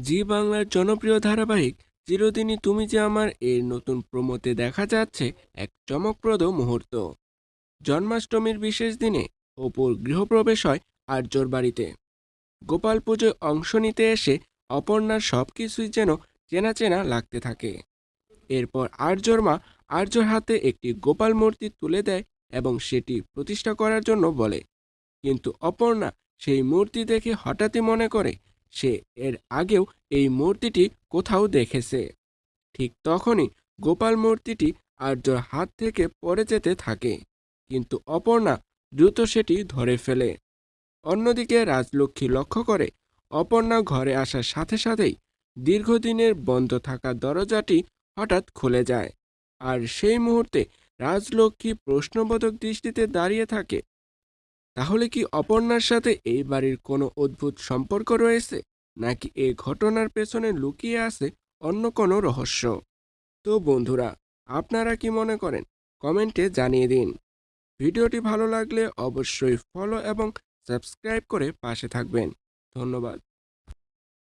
জি বাংলার জনপ্রিয় ধারাবাহিক চিরদিনই তুমি যে আমার এর নতুন প্রমোতে দেখা যাচ্ছে এক চমকপ্রদ মুহূর্ত। জন্মাষ্টমীর বিশেষ দিনে অপুর গৃহপ্রবেশ হয় আর্যর বাড়িতে। গোপাল পুজোয় অংশ নিতে এসে অপর্ণার সব কিছুই যেন চেনা চেনা লাগতে থাকে। এরপর আর্যর মা আর্যর হাতে একটি গোপাল মূর্তি তুলে দেয় এবং সেটি প্রতিষ্ঠা করার জন্য বলে। কিন্তু অপর্ণা সেই মূর্তি দেখে হঠাৎই মনে করে সে এর আগেও এই মূর্তিটি কোথাও দেখেছে। ঠিক তখনই গোপাল মূর্তিটি আর্যর হাত থেকে পড়ে যেতে থাকে, কিন্তু অপর্ণা দ্রুত সেটি ধরে ফেলে। অন্যদিকে রাজলক্ষ্মী লক্ষ্য করে অপর্ণা ঘরে আসার সাথে সাথেই দীর্ঘদিনের বন্ধ থাকা দরজাটি হঠাৎ খুলে যায়, আর সেই মুহূর্তে রাজলক্ষ্মী প্রশ্নবোধক দৃষ্টিতে দাঁড়িয়ে থাকে তাহলে কি অপর্ণার সাথে এই বাড়ির কোনো অদ্ভুত সম্পর্ক রয়েছে? নাকি এ ঘটনার পেছনে লুকিয়ে আছে অন্য কোনো রহস্য? তো বন্ধুরা, আপনারা কি মনে করেন? কমেন্টে জানিয়ে দিন। ভিডিওটি ভালো লাগলে অবশ্যই ফলো এবং সাবস্ক্রাইব করে পাশে থাকবেন। ধন্যবাদ।